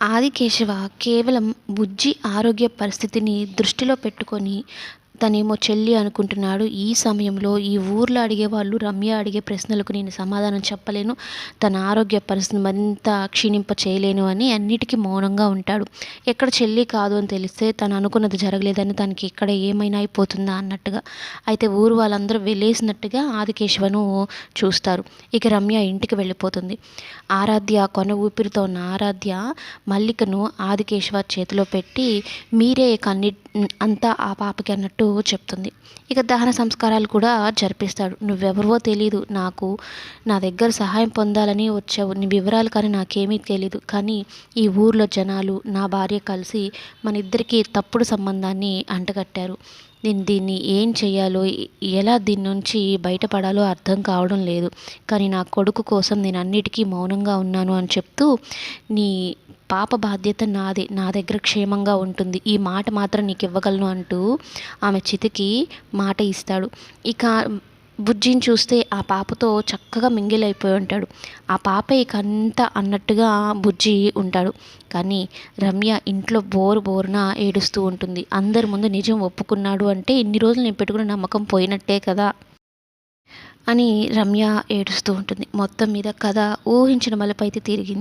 ఆదికేశవ కేవలం బుజ్జి ఆరోగ్య పరిస్థితిని దృష్టిలో పెట్టుకొని తనేమో చెల్లి అనుకుంటున్నాడు ఈ సమయంలో ఈ ఊర్లో అడిగే వాళ్ళు రమ్య అడిగే ప్రశ్నలకు నేను సమాధానం చెప్పలేను తన ఆరోగ్య పరిస్థితిని మరింత క్షీణింప చేయలేను అని అన్నిటికీ మౌనంగా ఉంటాడు. ఎక్కడ చెల్లి కాదు అని తెలిస్తే తను అనుకున్నది జరగలేదని తనకి ఇక్కడ ఏమైనా అయిపోతుందా అన్నట్టుగా. అయితే ఊరు వాళ్ళందరూ వెళ్ళేసినట్టుగా ఆదికేశవను చూస్తారు. ఇక రమ్య ఇంటికి వెళ్ళిపోతుంది. ఆరాధ్య కొన ఊపిరితో ఉన్న ఆరాధ్య మల్లికను ఆదికేశవ చేతిలో పెట్టి మీరే కన్ని అంతా ఆ పాపకి అన్నట్టు చెప్తుంది. ఇక దహన సంస్కారాలు కూడా జరిపిస్తాడు. నువ్వెవరివో తెలీదు. నాకు నా దగ్గర సహాయం పొందాలని వచ్చావు నీ వివరాలు కానీ నాకేమీ తెలీదు. కానీ ఈ ఊర్లో జనాలు నా భార్య కలిసి మన ఇద్దరికి తప్పుడు సంబంధాన్ని అంటగట్టారు. నేను దీన్ని ఏం చేయాలో ఎలా దీని నుంచి బయటపడాలో అర్థం కావడం లేదు. కానీ నా కొడుకు కోసం నేను అన్నిటికీ మౌనంగా ఉన్నాను అని చెప్తూ నీ పాప బాధ్యత నాదే నా దగ్గర క్షేమంగా ఉంటుంది. ఈ మాట మాత్రం నీకు ఇవ్వగలను అంటూ ఆమె చితికి మాట ఇస్తాడు. ఇక బుజ్జిని చూస్తే ఆ పాపతో చక్కగా మింగిలైపోయి ఉంటాడు. ఆ పాప ఇక అంతా అన్నట్టుగా బుజ్జి ఉంటాడు. కానీ రమ్య ఇంట్లో బోరు బోరున ఏడుస్తూ ఉంటుంది. అందరి ముందు నిజం ఒప్పుకున్నాడు అంటే ఇన్ని రోజులు నేను పెట్టుకున్న నమ్మకం పోయినట్టే కదా అని రమ్య ఏడుస్తూ ఉంటుంది. మొత్తం మీద కథ ఊహించిన మలుపు అయితే తిరిగింది.